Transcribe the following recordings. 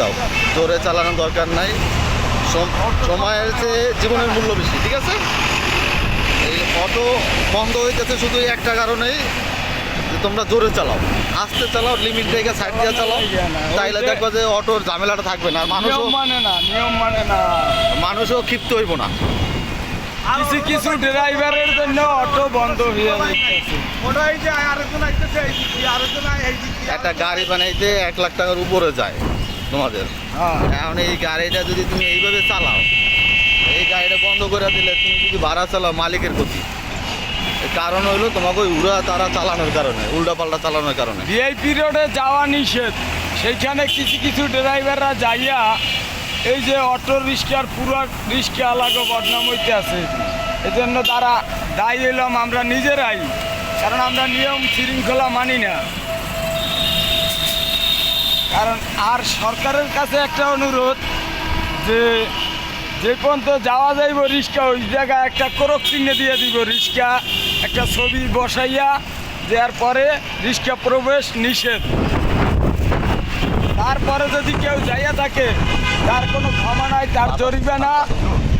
দাও জোরে চালানোর দরকার নাই। সময়ের চেয়ে জীবনের মূল্য বেশি ঠিক আছে? এই অটো বন্ধ হইতেছে শুধু একটা কারণেই যে তোমরা জোরে চালাও। আস্তে চালাও লিমিট থেকে সাইড দিয়ে চালাও। তাইলে দেখবা যে অটোর ঝামেলাটা থাকবে না। আর মানুষও মানে না নিয়ম মানে না। মানুষও ক্ষিপ্ত হইব না। কিছু কিছু ড্রাইভারের জন্য অটো বন্ধ হয়ে। একটা গাড়ি বানাইতে এক লাখ টাকার উপরে যায়। তোমাদের। হ্যাঁ। এখন এই গাড়িটা যদি তুমি এইভাবে চালাও এই গাড়িটা বন্ধ করে দিলে তুমি যদি ভাড়া চালাও মালিকের ক্ষতি। কারণ হইল তোমাকে ওই উড়া তারা চালানোর কারণে উল্টা পাল্টা চালানোর কারণে। ভিআইপি রোডে যাওয়া নিষেধ। সেইখানে কিছু কিছু ড্রাইভাররা যাইয়া এই যে অটো রিক্সার পুরো রিক্সা আলাগো বদনাম হইতে আছে এজন্য তারা দায়ী এলাম আমরা নিজেরাই কারণ আমরা নিয়ম শৃঙ্খলা মানি না। কারণ আর সরকারের কাছে একটা অনুরোধ যে যে পর্যন্ত যাওয়া যাইব রিক্সা, ওই জায়গায় একটা করক চিহ্ন দিয়ে দিব রিক্সা, একটা ছবি বসাইয়া দেওয়ার পরে রিক্সা প্রবেশ নিষেধ। তারপরে যদি কেউ যাইয়া থাকে, তার কোনো ক্ষমা নাই, তার জরিমানা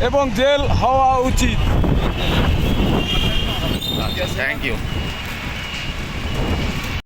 এবং জেল হওয়া উচিত। Thank you